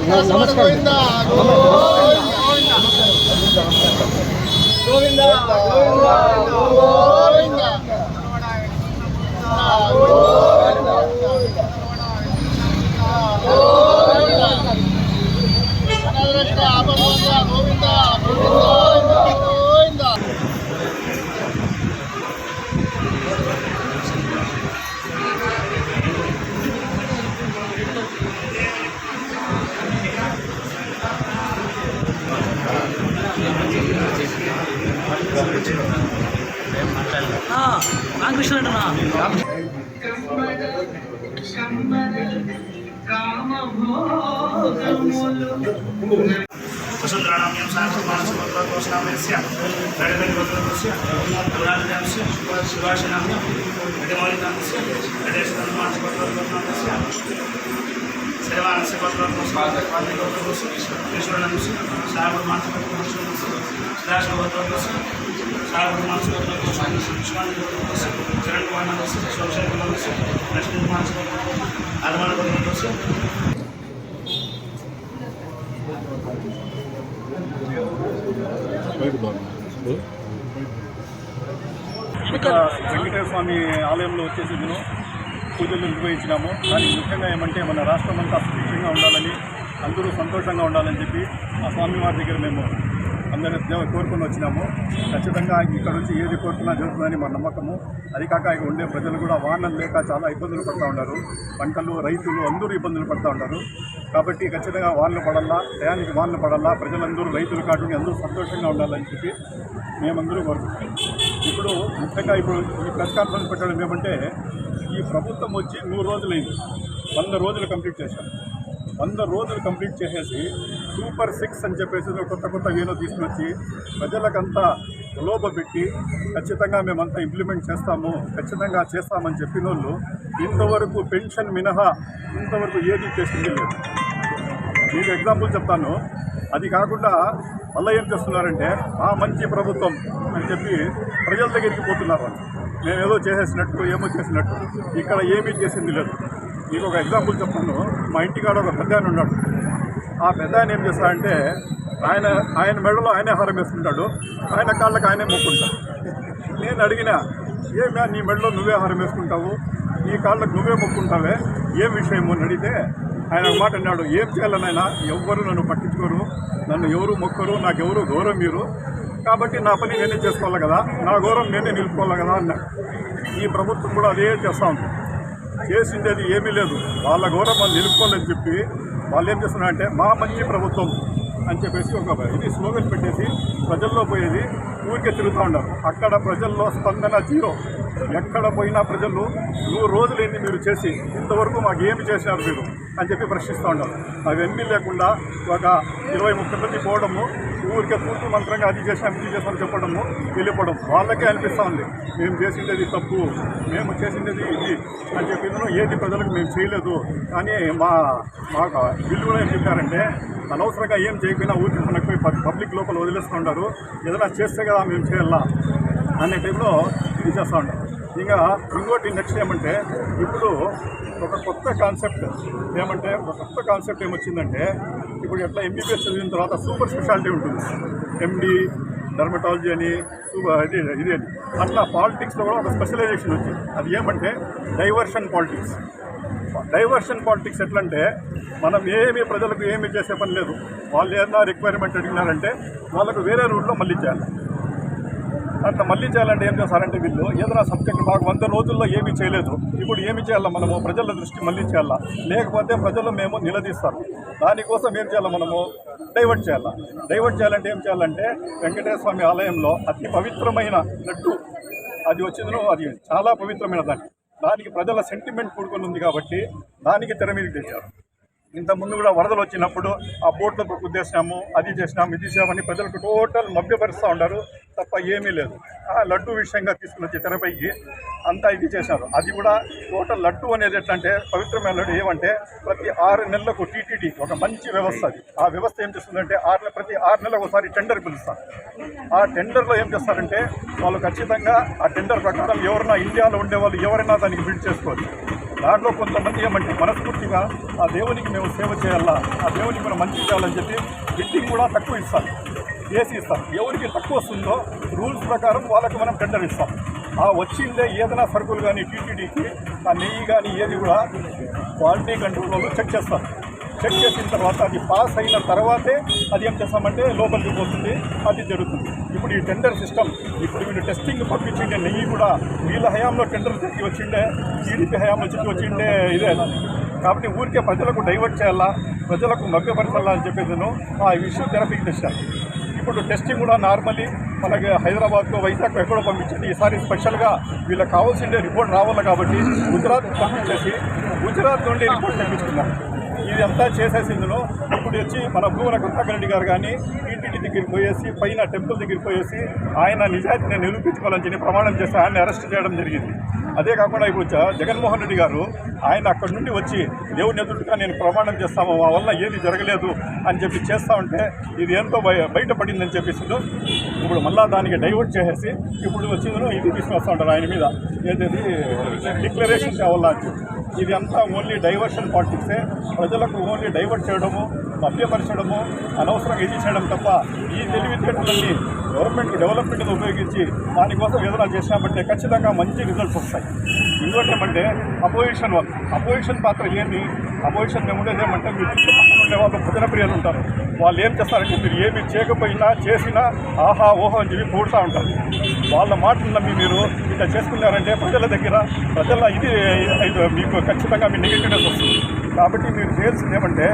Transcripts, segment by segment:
నమస్కారం గోవింద గోవింద వసుంధరాణాం సాక్షిమానసమగ్రకోష్ణామయస్య గణపతిపతులస్య గుణాలయాస్య శివాశినాం గణమౌలికాంతస్య గణేశ ధర్మాక్షపత్రకోష్ణామయస్య దేవాలయ శివత్వం స్వాగతం కృష్ణుడు సాగుడు మానసికత్వం శ్రేష్ఠవత్వం సాగుడు మానసికత్వం లక్ష్మణ్ చరణ్ కుమార్ సోషల్ లక్ష్మీ మానసికత్వం అరవణ వెంకటేశ్వర స్వామి ఆలయంలో వచ్చేసి నేను పూజలు నిర్వహించినాము. కానీ ముఖ్యంగా ఏమంటే మన రాష్ట్రం అంతా సుభిక్షంగా ఉండాలని అందరూ సంతోషంగా ఉండాలని చెప్పి ఆ స్వామివారి దగ్గర మేము అందరూ కోరుకొని వచ్చినాము. ఖచ్చితంగా ఇక్కడ నుంచి ఏది కోరుకున్నా జరుగుతుందని మా నమ్మకము. అది కాక ఇక్కడ ఉండే ప్రజలు కూడా వాహనం లేక చాలా ఇబ్బందులు పడుతూ ఉన్నారు. పంటలు రైతులు అందరూ ఇబ్బందులు పడుతూ ఉంటారు కాబట్టి ఖచ్చితంగా వానలు పడాలా టయానికి వానలు పడాలా ప్రజలందరూ రైతులు కాకుండా అందరూ సంతోషంగా ఉండాలని చెప్పి మేమందరూ కోరుకుంటాం ఇప్పుడు ముఖ్యంగా ఇప్పుడు ఈ ప్రెస్ కాన్ఫరెన్స్ పెట్టడం ఏమంటే ఈ ప్రభుత్వం వచ్చి నూరు రోజులైంది వంద రోజులు కంప్లీట్ చేశాం. వంద రోజులు కంప్లీట్ చేసేసి సూపర్ సిక్స్ అని చెప్పేసి కొత్త కొత్త వేలో తీసుకొచ్చి ప్రజలకంతా లోప పెట్టి ఖచ్చితంగా మేమంతా ఇంప్లిమెంట్ చేస్తాము ఖచ్చితంగా చేస్తామని చెప్పిన వాళ్ళు ఇంతవరకు పెన్షన్ మినహా ఇంతవరకు ఏది చేసింది లేదు. మీకు ఎగ్జాంపుల్ చెప్తాను. అది కాకుండా మళ్ళీ ఏం చేస్తున్నారంటే ఆ మంచి ప్రభుత్వం అని చెప్పి ప్రజల దగ్గరికి పోతున్నారు నేను ఏదో చేసేసినట్టు ఏమో చేసినట్టు. ఇక్కడ ఏమీ చేసింది లేదు. మీకు ఒక ఎగ్జాంపుల్ చెప్తాను మా ఇంటికాడ ఒక పెద్ద ఆయన ఉన్నాడు. ఆ పెద్ద ఆయన ఏం చేస్తాడంటే ఆయన ఆయన మెడలో ఆయనే హారం వేసుకుంటాడు. ఆయన కాళ్ళకి ఆయనే మొక్కుంటాడు నేను అడిగిన ఏమే నీ మెడలో నువ్వే హారం వేసుకుంటావు? నీ కాళ్ళకు నువ్వే మొక్కుంటావే? ఏం విషయము? అని అడిగితే ఆయన ఒక మాట అన్నాడు ఏం చేయాలనైనా ఎవ్వరు నన్ను పట్టించుకోరు. నన్ను ఎవరు మొక్కరు? నాకెవరు గౌరవం మీరు కాబట్టి నా పని నేనే చేసుకోవాలి కదా. నా గౌరవం నేనే నిలుపుకోవాలి కదా అన్న. ఈ ప్రభుత్వం కూడా అదే చేస్తా ఉంది. చేసిండేది ఏమీ లేదు. వాళ్ళ గౌరవం వాళ్ళు నిలుపుకోవాలని చెప్పి వాళ్ళు ఏం చేస్తున్నారంటే మా మంచి ప్రభుత్వం అని చెప్పేసి ఒక ఇది స్లోగన్ పెట్టేసి ప్రజల్లో పోయేది ఊరికే తిరుగుతూ ఉన్నారు. అక్కడ ప్రజల్లో స్పందన జీరో. ఎక్కడ పోయినా ప్రజలు నూరు రోజులేంది మీరు చేసి ఇంతవరకు మాకు ఏమి చేశారు మీరు? అని చెప్పి ప్రశ్నిస్తూ ఉన్నారు. అవన్నీ లేకుండా ఒక ఇరవై ముప్పై మంది పోవడము ఊరికే పూర్తి మంత్రంగా అది చేసాం ఇది చేసాం చెప్పడము వెళ్ళిపోవడం వాళ్ళకే అనిపిస్తూ ఉంది. మేము చేసిండేది తప్పు మేము చేసిండేది ఇది అని చెప్పి ఏది ప్రజలకు మేము చేయలేదు. కానీ మా మాకు వీళ్ళు కూడా ఏం చెప్పారంటే అనవసరంగా ఏం చేయకపోయినా ఊరికి మనకు పోయి పబ్లిక్ లోపల వదిలేస్తుంటారు ఏదైనా చేస్తే కదా మేము చేయాలా? అనే టైంలో ఇది చేస్తూ ఉంటారు ఇంకా ఇంకోటి నెక్స్ట్ ఏమంటే ఇప్పుడు ఒక కొత్త కాన్సెప్ట్ ఏమంటే ఒక కొత్త కాన్సెప్ట్ ఏమొచ్చిందంటే ఇప్పుడు ఎట్లా ఎంబీబీఎస్ చదివిన తర్వాత సూపర్ స్పెషాలిటీ ఉంటుంది. ఎండి డర్మటాలజీ అని సూపర్ ఇది ఇది అని. అట్లా పాలిటిక్స్లో కూడా ఒక స్పెషలైజేషన్ వచ్చింది. అది ఏమంటే డైవర్షన్ పాలిటిక్స్ డైవర్షన్ పాలిటిక్స్ ఎట్లంటే మనం ఏమి ప్రజలకు ఏమి చేసే పని లేదు. వాళ్ళు ఏదైనా రిక్వైర్మెంట్ అడిగినారంటే వాళ్ళకు వేరే రూట్లో మళ్ళీ చేయాలి. అట్లా మళ్ళీ చేయాలంటే ఏం చేస్తారంటే వీళ్ళు? ఏదైనా సబ్జెక్ట్ మాకు వంద రోజుల్లో ఏమీ చేయలేదు. ఇప్పుడు ఏమి చేయాలా మనము? ప్రజల దృష్టి మళ్ళీ చేయాలా? లేకపోతే ప్రజలు మేము నిలదీస్తారు. దానికోసం ఏం చేయాలి మనము? డైవర్ట్ చేయాలా? డైవర్ట్ చేయాలంటే ఏం చేయాలంటే వెంకటేశ్వర స్వామి ఆలయంలో అతి పవిత్రమైన లడ్డు. అది వచ్చిందో అది చాలా పవిత్రమైన దాన్ని. దానికి ప్రజల సెంటిమెంట్ కూడుకొని ఉంది కాబట్టి దానికి తెర మీద తెచ్చారు ఇంతకుముందు కూడా వరదలు వచ్చినప్పుడు ఆ బోట్లో గుద్దేసినాము అది చేసినాము ఇది చేసామని ప్రజలకు టోటల్ మభ్యపరుస్తూ ఉన్నారు. తప్ప ఏమీ లేదు. ఆ లడ్డు విషయంగా తీసుకుని వచ్చి తెరపైకి అంతా ఇది చేశారు. అది కూడా టోటల్ లడ్డు అనేది ఎట్లా అంటే పవిత్రమైన లడ్డు ఏమంటే ప్రతి ఆరు నెలలకు టీటీడీ ఒక మంచి వ్యవస్థ అది. ఆ వ్యవస్థ ఏం చేస్తుందంటే ఆరు నెల ప్రతి ఆరు నెలలకు ఒకసారి టెండర్ పిలుస్తారు. ఆ టెండర్లో ఏం చేస్తారంటే వాళ్ళు ఖచ్చితంగా ఆ టెండర్ ప్రకారం ఎవరైనా ఇండియాలో ఉండే వాళ్ళు ఎవరైనా దానికి బిల్డ్ చేసుకోవచ్చు. దాంట్లో కొంతమంది ఏమంటే మనస్ఫూర్తిగా ఆ దేవునికి మేము సేవ చేయాలా ఆ దేవునికి మనం మంచి చేయాలని చెప్పి బిడ్డింగ్ కూడా తక్కువ ఇస్తాం చేసి ఇస్తాం. ఎవరికి తక్కువ వస్తుందో రూల్స్ ప్రకారం వాళ్ళకి మనం టెండర్ ఇస్తాం. ఆ వచ్చిందే ఏదైనా సరుకులు కానీ టీటీడీకి ఆ నెయ్యి కానీ ఏది కూడా క్వాలిటీ కంట్రోల్ వాళ్ళు చెక్ చేస్తారు చెక్ చేసిన తర్వాత అది పాస్ అయిన తర్వాతే అది ఏం చేస్తామంటే లోపలికి పోతుంది. అది జరుగుతుంది. ఇప్పుడు ఈ టెండర్ సిస్టమ్ ఇప్పుడు వీళ్ళు టెస్టింగ్ పంపించిండే నెయ్యి కూడా వీళ్ళ హయాంలో టెండర్ చెప్పి వచ్చిండే టీడీపీ హయాంలో చెప్పి వచ్చిండే ఇదే. కాబట్టి ఊరికే ప్రజలకు డైవర్ట్ చేయాలా ప్రజలకు మభ్యపరచాలా అని చెప్పేసి నేను ఆ ఇష్యూ థెరపీకి తెచ్చాను. ఇప్పుడు టెస్టింగ్ కూడా నార్మల్లీ మనకి హైదరాబాద్లో వైజాగ్ ఎక్కడో పంపించింది ఈసారి స్పెషల్గా వీళ్ళకి కావాల్సిందే రిపోర్ట్ రావాలి కాబట్టి గుజరాత్ పంపించేసి గుజరాత్ నుండి రిపోర్ట్ తెప్పించుకున్నాం ఇది అంతా చేసేసిందులో ఇప్పుడు వచ్చి మన భూమన కృష్ణారెడ్డి గారు కానీ టీటీడీ దగ్గరికి పోయేసి పైన టెంపుల్ దగ్గరికి పోయేసి ఆయన నిజాయితీని నిరూపించుకోవాలని చెప్పి ప్రమాణం చేసి ఆయన్ని అరెస్ట్ చేయడం జరిగింది. అదే కాకుండా ఇప్పుడు జగన్మోహన్ రెడ్డి గారు ఆయన అక్కడి నుండి వచ్చి దేవుని ఎదురుగా నేను ప్రమాణం చేస్తాము మా వల్ల ఏది జరగలేదు అని చెప్పి చేస్తా ఉంటే ఇది ఎంతో బయ బయటపడిందని చెప్పేసి ఇప్పుడు మళ్ళా దానికి డైవర్ట్ చేసేసి ఇప్పుడు వచ్చిందో ఇది తీసుకొస్తా ఉంటారు ఆయన మీద. ఏదైతే డిక్లరేషన్ కావాలా అని చెప్పి. ఇది అంతా ఓన్లీ డైవర్షన్ పాలిటిక్సే ప్రజలకు ఓన్లీ డైవర్ట్ చేయడము మభ్యపరచడము అనవసరంగా ఇది చేయడం తప్ప ఈ తెలివితేటలన్నీ గవర్నమెంట్ డెవలప్మెంట్ ఉపయోగించి దానికోసం ఏదైనా చేసినామంటే ఖచ్చితంగా మంచి రిజల్ట్స్ వస్తాయి. ఇంకోటి ఏమంటే అపోజిషన్ వాళ్ళు అపోజిషన్ పాత్ర ఏంటి అపోజిషన్ మేము ఉండేది ఏమంటే మీరు చుట్టుపక్కల ఉండే వాళ్ళు భజన ప్రియులు ఉంటారు. వాళ్ళు ఏం చేస్తారంటే మీరు ఏమి చేయకపోయినా చేసినా ఆహా ఓహో అని చెప్పి కూడుతూ ఉంటారు. వాళ్ళ మాటలు నమ్మి మీరు ఇట్లా చేసుకున్నారంటే ప్రజల దగ్గర ప్రజల ఇది ఇది మీకు ఖచ్చితంగా మీ నెగిటివ్నెస్ వస్తుంది. కాబట్టి మీరు చేయాల్సింది ఏమంటే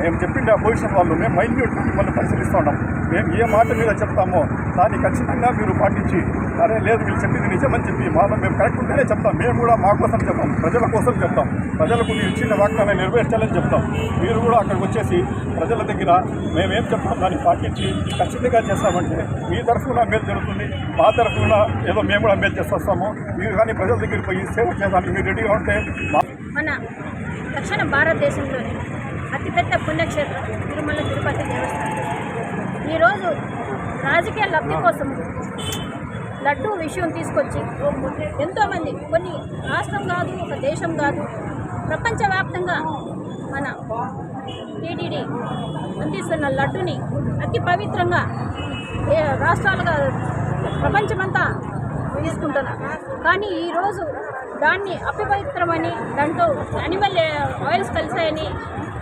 మేము చెప్పిండే పొజిషన్ వాళ్ళు మేము మైన్యూట్ మిమ్మల్ని పరిశీలిస్తూ ఉన్నాం. మేము ఏ మాట మీద చెప్తామో దాన్ని ఖచ్చితంగా మీరు పాటించి అరే లేదు మీరు చెప్పింది నిజమని చెప్పి మాలో మేము కరెక్ట్ ఉంటేనే చెప్తాం. మేము కూడా మా కోసం చెప్తాం ప్రజల కోసం చెప్తాం. ప్రజలకు మీరు ఇచ్చిన వాగ్దానాన్ని నెరవేర్చాలని చెప్తాం. మీరు కూడా అక్కడికి వచ్చేసి ప్రజల దగ్గర మేమేం చెప్తాం దాన్ని పాటించి ఖచ్చితంగా చేస్తామంటే మీ తరఫున మేలు జరుగుతుంది. మా తరఫున ఏదో మేము కూడా మేలు చేస్తాము మీరు కానీ ప్రజల దగ్గరికి పోయి సేవ చేయడానికి మీరు రెడీగా ఉంటే మా మన దక్షిణ భారతదేశంలోని అతిపెద్ద పుణ్యక్షేత్రం తిరుమల తిరుపతి దేవస్థానం. ఈరోజు రాజకీయ లబ్ధి కోసం లడ్డు విషయం తీసుకొచ్చి ఎంతోమంది కొన్ని రాష్ట్రం కాదు ఒక దేశం కాదు ప్రపంచవ్యాప్తంగా మన టీటీడీ అందిస్తున్న లడ్డుని అతి పవిత్రంగా ఏ రాష్ట్రాలుగా ప్రపంచమంతా తీసుకుంటున్నారు కానీ ఈరోజు దాన్ని అపవిత్రమని దాంట్లో అనిమల్ ఆయిల్స్ కలిసాయని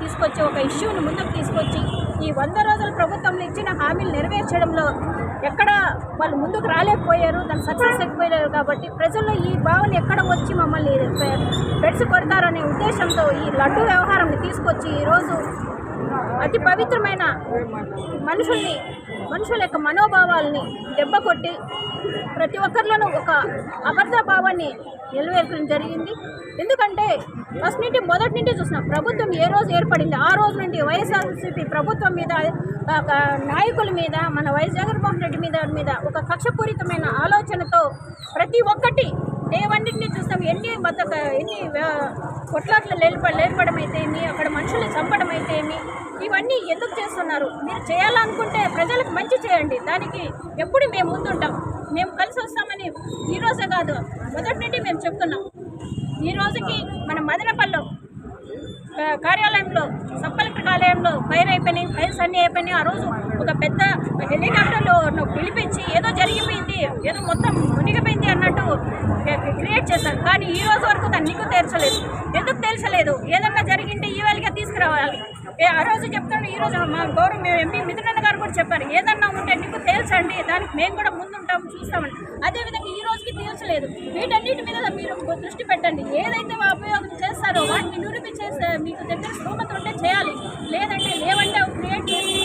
తీసుకొచ్చి ఒక ఇష్యూని ముందుకు తీసుకొచ్చి ఈ వంద రోజుల ప్రభుత్వంలో ఇచ్చిన హామీలు నెరవేర్చడంలో ఎక్కడ వాళ్ళు ముందుకు రాలేకపోయారు దాన్ని సక్సెస్ అయిపోయారు కాబట్టి ప్రజల్లో ఈ భావన ఎక్కడ వచ్చి మమ్మల్ని పెడిసి కొడతారనే ఉద్దేశంతో ఈ లడ్డు వ్యవహారాన్ని తీసుకొచ్చి ఈరోజు అతి పవిత్రమైన మనుషుల్ని మనుషుల యొక్క మనోభావాల్ని దెబ్బ కొట్టి ప్రతి ఒక్కరిలోనూ ఒక అబద్ధ భావాన్ని నిలవేర్చడం జరిగింది. ఎందుకంటే ఫస్ట్ నుండి మొదటి నుండి చూసినాం ప్రభుత్వం ఏ రోజు ఏర్పడింది ఆ రోజు నుండి వైఎస్ఆర్సీపీ ప్రభుత్వం మీద ఒక నాయకుల మీద మన వైఎస్ జగన్మోహన్ రెడ్డి మీద మీద ఒక కక్షపూరితమైన ఆలోచనతో ప్రతి ఒక్కటి దేవన్నింటినీ చూస్తాం. ఎన్ని మత ఎన్ని కొట్లాట్లు లేల్ప లేపడం అయితే ఏమి అక్కడ మనుషులు చంపడం అయితే ఏమి ఇవన్నీ ఎందుకు చేస్తున్నారు? మీరు చేయాలనుకుంటే ప్రజలకు మంచి చేయండి. దానికి ఎప్పుడు మేము ముందుంటాం. మేము కలిసి వస్తామని ఈరోజే కాదు మొదటి నుండి మేము చెప్తున్నాం. ఈ రోజుకి మన మదనపల్లిలో కార్యాలయంలో సబ్ కలెక్టర్ కార్యాలయంలో ఫైర్ అయిపోయినాయి ఫైర్స్ అన్నీ అయిపోయినాయి. ఆ రోజు ఒక పెద్ద హెలికాప్టర్లో పిలిపించి ఏదో జరిగిపోయింది ఏదో మొత్తం మునిగిపోయింది అన్నట్టు క్రియేట్ చేశారు. కానీ ఈ రోజు వరకు దాన్ని నీకు తీర్చలేదు ఎందుకు తీర్చలేదు ఏదన్నా జరిగింటే ఈ వేళగా తీసుకురావాలి. ఆ రోజు చెప్తాను ఈ రోజు మా గౌరవ ఎంపీ మిథునన్న గారు కూడా చెప్పారు ఏదన్నా ఉంటే నీకు తేల్చండి దానికి మేము కూడా ముందుంటాం చూస్తామని అదేవిధంగా ఈ రోజుకి తీర్చలేదు వీటన్నిటి మీద మీరు దృష్టి పెట్టండి. ఏదైతే ఉపయోగం చేస్తారో వాటిని నిరూపించేస్తే మీకు దగ్గర స్థూమత ఉంటే చేయాలి. లేదంటే లేవంటే క్రియేట్ చేసి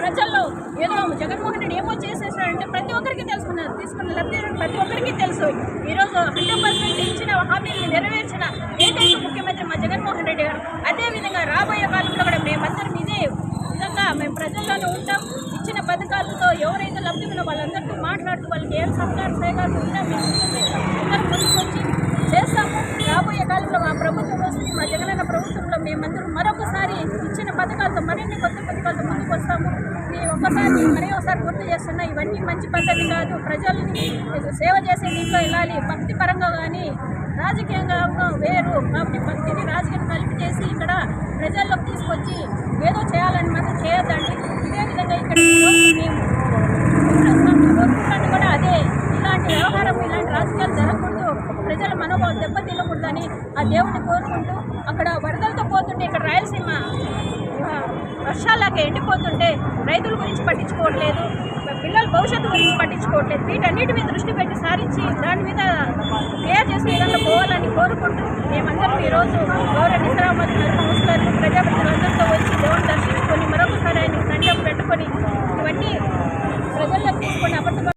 ప్రజల్లో ఏదో జగన్మోహన్ రెడ్డి ఏమో చేసేసాడంటే ప్రతి ఒక్కరికి తెలుసుకున్నారు. తీసుకున్న లబ్ధి ప్రతి ఒక్కరికి తెలుసు. ఈరోజు హండ్రెడ్ పర్సెంట్ ఇచ్చిన హామీలను నెరవేర్చిన ఏకైక ముఖ్యమంత్రి మా జగన్మోహన్ రెడ్డి గారు. అదేవిధంగా రాబోయే కాలంలో కూడా విధంగా మేము ప్రజల్లోనే ఉంటాం. ఇచ్చిన పథకాలతో ఎవరైతే లబ్ధి ఉన్నో వాళ్ళందరితో మాట్లాడుతూ వాళ్ళకి ఏం సహకారం సహకారం ఉంటే మేము అందరూ ముందుకు వచ్చి చేస్తాము. రాబోయే కాలంలో మా ప్రభుత్వం వస్తుంది. మా జగనన్న ప్రభుత్వంలో మేమందరం మరొకసారి ఇచ్చిన పథకాలతో మరిన్ని కొత్త పథకాలతో ముందుకు వస్తాము ఈ ఒక్కసారి మరీ ఒకసారి గుర్తు చేస్తున్నా ఇవన్నీ మంచి పద్ధతి కాదు. ప్రజల్ని సేవ చేసే దీంట్లో వెళ్ళాలి. భక్తి పరంగా కానీ రాజకీయంగా వేరు. కాబట్టి భక్తిని రాజకీయం కలిపి చేసి ఇక్కడ ప్రజల్లోకి తీసుకొచ్చి ఏదో చేయాలని మాత్రం చేయొద్దండి ఇదే విధంగా ఇక్కడ ఈరోజు మేము స్వామిని కోరుకుంటాను కూడా అదే ఇలాంటి వ్యవహారం ఇలాంటి రాజకీయాలు జరగకూడదు ప్రజల మనోభావం దెబ్బతినకూడదని ఆ దేవుడిని కోరుకుంటూ అక్కడ వరదలతో పోతుంటే ఇక్కడ రాయలసీమ ఆ, ఎండిపోతుంటే రైతుల గురించి పట్టించుకోవట్లేదు పిల్లల భవిష్యత్తు గురించి పట్టించుకోవట్లేదు. వీటన్నిటి మీద దృష్టి పెట్టి సారించి దాని మీద క్లియర్ చేసే విధంగా పోవాలని కోరుకుంటూ మేమందరం ఈరోజు గౌరవ నిసరామతి నరసింహ ప్రజాప్రతినిధులందరితో వచ్చి దేవుని దర్శించుకొని మరొకసారి ఆయన సంఘం పెట్టుకొని ఇవన్నీ ప్రజల్లో తీసుకొని అపర్థపడి